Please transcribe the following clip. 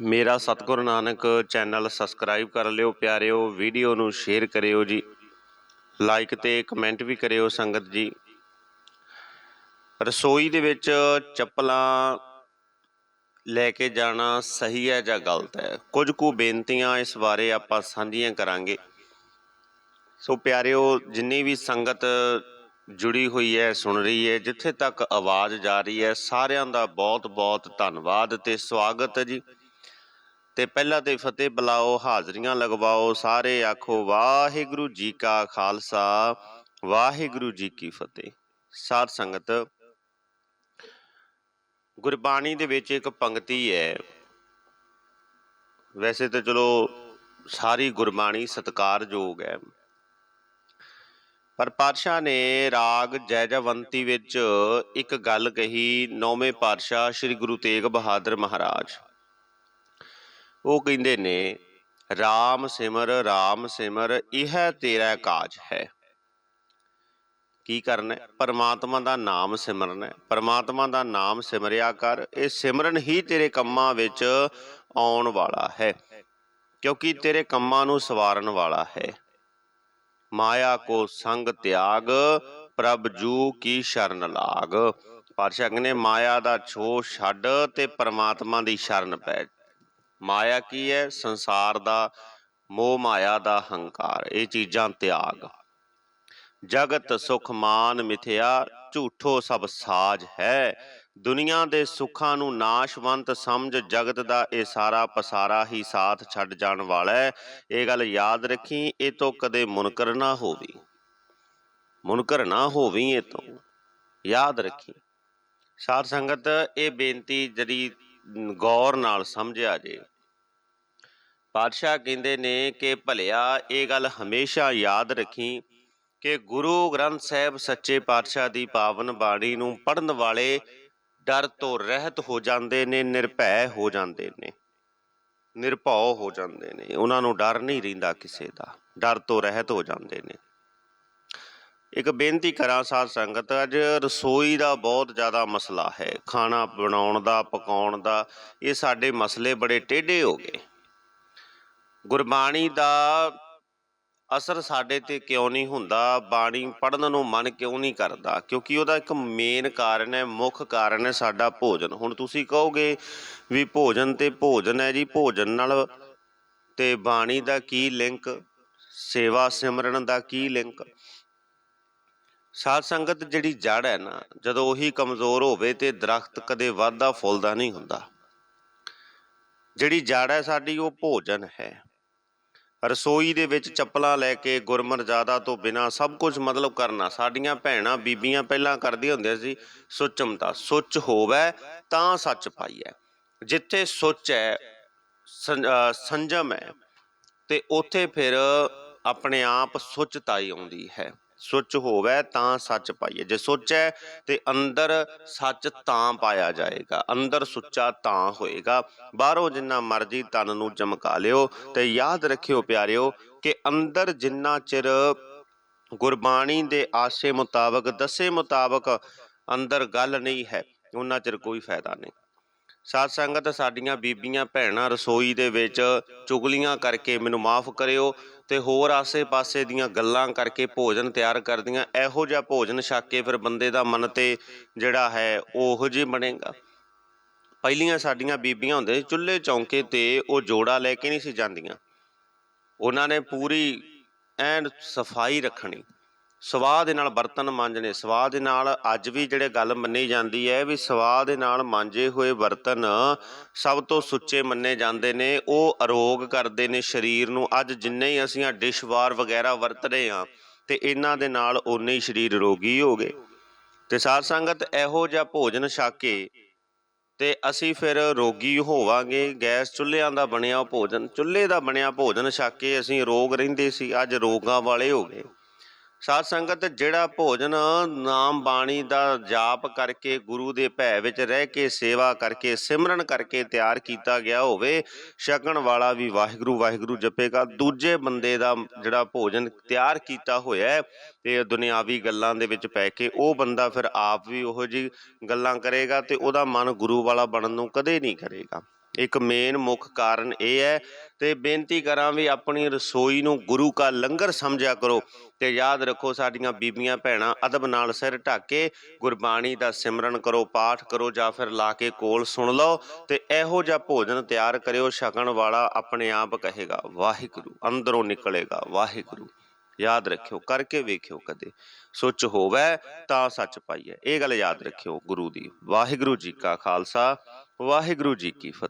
ਮੇਰਾ ਸਤਿਗੁਰ Nanak channel subscribe ਕਰ ਲਿਓ, ਪਿਆਰਿਓ ਵੀਡੀਓ ਨੂੰ ਸ਼ੇਅਰ ਕਰਿਓ ਜੀ। ਲਾਈਕ ਤੇ ਕਮੈਂਟ ਵੀ ਕਰਿਓ ਸੰਗਤ ਜੀ। ਰਸੋਈ ਦੇ ਵਿੱਚ ਚੱਪਲਾਂ ਲੈ ਕੇ ਜਾਣਾ ਸਹੀ ਹੈ ਜਾਂ ਗਲਤ ਹੈ? ਕੁਝ ਕੁ ਬੇਨਤੀਆਂ ਇਸ ਬਾਰੇ ਆਪਾਂ ਸਾਂਝੀਆਂ ਕਰਾਂਗੇ। ਸੋ ਪਿਆਰਿਓ, ਜਿੰਨੀ ਵੀ ਸੰਗਤ ਜੁੜੀ ਹੋਈ ਹੈ, ਸੁਣ ਰਹੀ ਹੈ, ਜਿੱਥੇ ਤੱਕ ਆਵਾਜ਼ ਜਾ ਰਹੀ ਹੈ, ਸਾਰਿਆਂ ਦਾ ਬਹੁਤ ਬਹੁਤ ਧੰਨਵਾਦ ਤੇ ਸਵਾਗਤ ਹੈ ਜੀ। ਤੇ ਪਹਿਲਾਂ ਤੇ ਫਤਿਹ ਬੁਲਾਓ, ਹਾਜ਼ਰੀਆਂ ਲਗਵਾਓ, ਸਾਰੇ ਆਖੋ, ਵਾਹਿਗੁਰੂ ਜੀ ਕਾ ਖਾਲਸਾ, ਵਾਹਿਗੁਰੂ ਜੀ ਕੀ ਫਤਿਹ। ਸਾਧ ਸੰਗਤ, ਗੁਰਬਾਣੀ ਦੇ ਵਿੱਚ ਇੱਕ ਪੰਕਤੀ ਹੈ। ਵੈਸੇ ਤਾਂ ਚਲੋ ਸਾਰੀ ਗੁਰਬਾਣੀ ਸਤਿਕਾਰਯੋਗ ਹੈ। ਪਰ ਪਾਤਸ਼ਾਹ ਨੇ ਰਾਗ ਜੈਜਵੰਤੀ ਵਿੱਚ ਇੱਕ ਗੱਲ ਕਹੀ, ਨੌਵੇਂ ਪਾਤਸ਼ਾਹ ਸ੍ਰੀ ਗੁਰੂ ਤੇਗ ਬਹਾਦਰ ਮਹਾਰਾਜ। ਉਹ ਕਹਿੰਦੇ ਨੇ RAM ਸਿਮਰ RAM ਸਿਮਰ, ਇਹ ਤੇਰਾ ਕਾਜ ਹੈ ਕੀ ਕਰਨਾ ਹੈ? ਪਰਮਾਤਮਾ ਦਾ ਨਾਮ ਸਿਮਰਨਾ ਹੈ। ਪਰਮਾਤਮਾ ਦਾ ਨਾਮ ਸਿਮਰਿਆ ਕਰ, ਇਹ ਸਿਮਰਨ ਹੀ ਤੇਰੇ ਕੰਮਾਂ ਵਿੱਚ ਆਉਣ ਵਾਲਾ ਹੈ ਕਿਉਂਕਿ ਤੇਰੇ ਕੰਮਾਂ ਨੂੰ ਸਵਾਰਨ ਵਾਲਾ ਹੈ ਮਾਇਆ ਕੋ ਸੰਗ ਤਿਆਗ, ਪ੍ਰਭ ਜੂ ਕੀ ਸ਼ਰਨ ਲਾਗ ਪਾਤਸ਼ਾਹ ਕਹਿੰਦੇ, ਮਾਇਆ ਦਾ ਛੋ ਛੱਡ ਤੇ ਪਰਮਾਤਮਾ ਦੀ ਸ਼ਰਨ ਪੈ ਮਾਇਆ ਕੀ ਹੈ? ਸੰਸਾਰ ਦਾ, ਮੋਹ ਮਾਇਆ ਦਾ ਹੰਕਾਰ। ਇਹ ਚੀਜ਼ਾਂ ਤਿਆਗ। ਜਗਤ ਸੁਖ ਮਾਨ ਮਿਥਿਆ, ਝੂਠੋ ਸਭ ਸਾਜ ਹੈ। ਦੁਨੀਆ ਦੇ ਸੁੱਖਾਂ ਨੂੰ ਨਾਸ਼ਵੰਤ ਸਮਝ, ਜਗਤ ਦਾ ਇਹ ਸਾਰਾ ਪਸਾਰਾ ਹੀ ਸਾਥ ਛੱਡ ਜਾਣ ਵਾਲਾ ਹੈ। ਇਹ ਗੱਲ ਯਾਦ ਰੱਖੀ, ਇਹ ਤੋਂ ਕਦੇ ਮੁਨਕਰ ਨਾ ਹੋਵੀ। ਮੁਨਕਰ ਨਾ ਹੋਵੀ ਇਹ ਤੋਂ। ਯਾਦ ਰੱਖੀ। ਸਾਧ ਸੰਗਤ, ਇਹ ਬੇਨਤੀ ਜਿਹੜੀ ਗੌਰ ਨਾਲ ਸਮਝਿਆ ਜੇ। ਪਾਤਸ਼ਾਹ ਕਹਿੰਦੇ ਨੇ ਕਿ ਭਲਿਆ, ਇਹ ਗੱਲ ਹਮੇਸ਼ਾ ਯਾਦ ਰੱਖੀ ਕਿ ਗੁਰੂ ਗ੍ਰੰਥ ਸਾਹਿਬ ਸੱਚੇ ਪਾਤਸ਼ਾਹ ਦੀ ਪਾਵਨ ਬਾਣੀ ਨੂੰ ਪੜਨ ਵਾਲੇ ਡਰ ਤੋਂ ਰਹਿਤ ਹੋ ਜਾਂਦੇ ਨੇ, ਨਿਰਭੈ ਹੋ ਜਾਂਦੇ ਨੇ, ਨਿਰਭਉ ਹੋ ਜਾਂਦੇ ਨੇ। ਉਹਨਾਂ ਨੂੰ ਡਰ ਨਹੀਂ ਰਹਿੰਦਾ ਕਿਸੇ ਦਾ, ਡਰ ਤੋਂ ਰਹਿਤ ਹੋ ਜਾਂਦੇ ਨੇ। ਇੱਕ ਬੇਨਤੀ ਕਰਾਂ ਸਾਧ ਸੰਗਤ, ਅੱਜ ਰਸੋਈ ਦਾ ਬਹੁਤ ਜ਼ਿਆਦਾ ਮਸਲਾ ਹੈ। ਖਾਣਾ ਬਣਾਉਣ ਦਾ, ਪਕਾਉਣ ਦਾ, ਇਹ ਸਾਡੇ ਮਸਲੇ ਬੜੇ ਟੇਢੇ ਹੋ ਗਏ। ਗੁਰਬਾਣੀ ਦਾ ਅਸਰ ਸਾਡੇ ਤੇ ਕਿਉਂ ਨਹੀਂ ਹੁੰਦਾ? ਬਾਣੀ ਪੜਨ ਨੂੰ ਮਨ ਕਿਉਂ ਨਹੀਂ ਕਰਦਾ? ਕਿਉਂਕਿ ਉਹਦਾ ਇੱਕ ਮੇਨ ਕਾਰਨ ਹੈ, ਮੁੱਖ ਕਾਰਨ ਹੈ ਸਾਡਾ ਭੋਜਨ। ਹੁਣ ਤੁਸੀਂ ਕਹੋਗੇ ਵੀ ਭੋਜਨ ਤੇ ਭੋਜਨ ਹੈ ਜੀ, ਭੋਜਨ ਨਾਲ ਤੇ ਬਾਣੀ ਦਾ ਕੀ ਲਿੰਕ ਸੇਵਾ ਸਿਮਰਨ ਦਾ ਕੀ ਲਿੰਕ ਸਾਧ ਸੰਗਤ ਜਿਹੜੀ ਜੜ ਹੈ ਨਾ, ਜਦੋਂ ਉਹੀ ਕਮਜ਼ੋਰ ਹੋਵੇ ਤੇ ਦਰਖਤ ਕਦੇ ਵਾਧਾ ਫੁੱਲਦਾ ਨਹੀਂ ਹੁੰਦਾ। ਜਿਹੜੀ ਜੜ ਹੈ ਸਾਡੀ, ਉਹ ਭੋਜਨ ਹੈ। ਰਸੋਈ ਦੇ ਵਿੱਚ ਚੱਪਲਾਂ ਲੈ ਕੇ ਗੁਰਮਰਜ਼ਾਦਾ ਤੋਂ ਬਿਨਾ ਸਭ ਕੁਝ ਮਤਲਬ ਕਰਨਾ। ਸਾਡੀਆਂ ਭੈਣਾਂ ਬੀਬੀਆਂ ਪਹਿਲਾਂ ਕਰਦੀਆਂ ਹੁੰਦੀਆਂ ਸੀ ਸੁਚਮਤਾ ਸੁੱਚ ਹੋਵੇ ਤਾਂ ਸੱਚ ਪਾਈਐ। ਜਿੱਥੇ ਸੁੱਚ ਹੈ ਸੰਜਮ ਹੈ ਤੇ ਉੱਥੇ ਫਿਰ ਆਪਣੇ ਆਪ ਸੁੱਚਤਾਈ ਆਉਂਦੀ ਹੈ। ਸੁੱਚ ਹੋਵੇ ਤਾਂ ਸੱਚ ਪਾਈਏ। ਜੇ ਸੁੱਚ ਹੈ ਤੇ ਅੰਦਰ ਸੱਚ ਤਾਂ ਪਾਇਆ ਜਾਏਗਾ, ਅੰਦਰ ਸੁੱਚਾ ਤਾਂ ਹੋਏਗਾ। ਬਾਹਰੋਂ ਜਿੰਨਾ ਮਰਜ਼ੀ ਤਨ ਨੂੰ ਚਮਕਾ ਲਿਓ ਤੇ ਯਾਦ ਰੱਖਿਓ ਪਿਆਰਿਓ ਕਿ ਅੰਦਰ ਜਿੰਨਾ ਚਿਰ ਗੁਰਬਾਣੀ ਦੇ ਆਸੇ ਮੁਤਾਬਕ, ਦੱਸੇ ਮੁਤਾਬਕ ਅੰਦਰ ਗੱਲ ਨਹੀਂ ਹੈ ਉਹਨਾਂ ਚਿਰ ਕੋਈ ਫਾਇਦਾ ਨਹੀਂ। ਸਾਧ ਸੰਗਤ, ਸਾਡੀਆਂ ਬੀਬੀਆਂ, ਭੈਣਾਂ ਰਸੋਈ ਦੇ ਵਿੱਚ ਚੁਗਲੀਆਂ ਕਰਕੇ ਮੈਨੂੰ ਮਾਫ ਕਰਿਓ ਤੇ ਹੋਰ ਆਸੇ-ਪਾਸੇ ਦੀਆਂ ਗੱਲਾਂ ਕਰਕੇ ਭੋਜਨ ਤਿਆਰ ਕਰਦੀਆਂ। ਇਹੋ ਜਿਹਾ ਭੋਜਨ ਛੱਕ ਕੇ ਫਿਰ ਬੰਦੇ ਦਾ ਮਨ ਤੇ ਜਿਹੜਾ ਹੈ, ਉਹੋ ਜਿਹਾ ਬਣੇਗਾ। ਪਹਿਲੀਆਂ ਸਾਡੀਆਂ ਬੀਬੀਆਂ ਹੁੰਦੇ ਚੁੱਲ੍ਹੇ ਚੌਂਕੇ ਤੇ ਉਹ ਜੋੜਾ ਲੈ ਕੇ ਨਹੀਂ ਸੀ ਜਾਂਦੀਆਂ। ਉਹਨਾਂ ਨੇ ਪੂਰੀ ਐਨ ਸਫ਼ਾਈ ਰੱਖਣੀ। ਸਵਾਹ ਦੇ ਨਾਲ ਬਰਤਨ ਮਾਂਜਣੇ, ਸਵਾਹ ਦੇ ਨਾਲ ਅੱਜ ਵੀ ਜਿਹੜੇ ਗੱਲ ਮੰਨੀ ਜਾਂਦੀ ਹੈ ਵੀ ਸਵਾਹ ਦੇ ਨਾਲ ਮਾਂਜੇ ਹੋਏ ਬਰਤਨ ਸਭ ਤੋਂ ਸੁੱਚੇ ਮੰਨੇ ਜਾਂਦੇ ਨੇ, ਉਹ ਅਰੋਗ ਕਰਦੇ ਨੇ ਸਰੀਰ ਨੂੰ। ਅੱਜ ਜਿੰਨੇ ਹੀ ਅਸੀਂ ਆ ਡਿਸ਼ਵਾਰ ਵਗੈਰਾ ਵਰਤ ਰਹੇ ਹਾਂ, ਤੇ ਇਹਨਾਂ ਦੇ ਨਾਲ ਉਨੇ ਹੀ ਸਰੀਰ ਰੋਗੀ ਹੋ ਗਏ। ਤੇ ਸਾਧ ਸੰਗਤ, ਇਹੋ ਜਿਹਾ ਭੋਜਨ ਛਕ ਕੇ ਤੇ ਅਸੀਂ ਫਿਰ ਰੋਗੀ ਹੋਵਾਂਗੇ, ਗੈਸ ਚੁੱਲ੍ਹਿਆਂ ਦਾ ਬਣਿਆ ਭੋਜਨ, ਚੁੱਲ੍ਹੇ ਦਾ ਬਣਿਆ ਭੋਜਨ ਛੱਕ ਕੇ ਅਸੀਂ ਰੋਗ ਰਹਿੰਦੇ ਸੀ, ਅੱਜ ਰੋਗਾਂ ਵਾਲੇ ਹੋ ਗਏ। ਸਾਧ ਸੰਗਤ, ਜਿਹੜਾ ਭੋਜਨ ਨਾਮ ਬਾਣੀ ਦਾ ਜਾਪ ਕਰਕੇ, ਗੁਰੂ ਦੇ ਭੈ ਵਿੱਚ ਰਹਿ ਕੇ, ਸੇਵਾ ਕਰਕੇ, ਸਿਮਰਨ ਕਰਕੇ ਤਿਆਰ ਕੀਤਾ ਗਿਆ ਹੋਵੇ, ਛਕਣ ਵਾਲਾ ਵੀ ਵਾਹਿਗੁਰੂ ਵਾਹਿਗੁਰੂ ਜਪੇਗਾ। ਦੂਜੇ ਬੰਦੇ ਦਾ ਜਿਹੜਾ ਭੋਜਨ ਤਿਆਰ ਕੀਤਾ ਹੋਇਆ ਹੈ ਤੇ ਦੁਨਿਆਵੀ ਗੱਲਾਂ ਦੇ ਵਿੱਚ ਪੈ ਕੇ, ਉਹ ਬੰਦਾ ਫਿਰ ਆਪ ਵੀ ਉਹੋ ਜੀ ਗੱਲਾਂ ਕਰੇਗਾ ਤੇ ਉਹਦਾ ਮਨ ਗੁਰੂ ਵਾਲਾ ਬਣਨ ਨੂੰ ਕਦੇ ਨਹੀਂ ਕਰੇਗਾ। ਇੱਕ ਮੇਨ ਮੁੱਖ ਕਾਰਨ ਇਹ ਹੈ ਤੇ ਬੇਨਤੀ ਕਰਾਂ ਵੀ ਆਪਣੀ ਰਸੋਈ ਨੂੰ ਗੁਰੂ ਕਾ ਲੰਗਰ ਸਮਝਿਆ ਕਰੋ ਤੇ ਯਾਦ ਰੱਖੋ ਸਾਡੀਆਂ ਬੀਬੀਆਂ ਭੈਣਾਂ ਅਦਬ ਨਾਲ ਸਿਰ ਢੱਕ ਕੇ ਗੁਰਬਾਣੀ ਦਾ ਸਿਮਰਨ ਕਰੋ, ਪਾਠ ਕਰੋ ਜਾਂ ਫਿਰ ਲਾ ਕੇ ਕੋਲ ਸੁਣ ਲਓ ਤੇ ਇਹੋ ਜਿਹਾ ਭੋਜਨ ਤਿਆਰ ਕਰਿਓ, ਛਕਣ ਵਾਲਾ ਆਪਣੇ ਆਪ ਕਹੇਗਾ, ਵਾਹਿਗੁਰੂ, ਅੰਦਰੋਂ ਨਿਕਲੇਗਾ, ਵਾਹਿਗੁਰੂ। ਯਾਦ ਰੱਖਿਓ, ਕਰਕੇ ਵੇਖਿਓ ਕਦੇ। ਸੁੱਚ ਹੋਵੇ ਤਾਂ ਸੱਚ ਪਾਈਏ ਇਹ ਗੱਲ ਯਾਦ ਰੱਖਿਓ ਗੁਰੂ ਦੀ। ਵਾਹਿਗੁਰੂ ਜੀ ਕਾ ਖਾਲਸਾ, ਵਾਹਿਗੁਰੂ ਜੀ ਕੀ ਫਤਿਹ।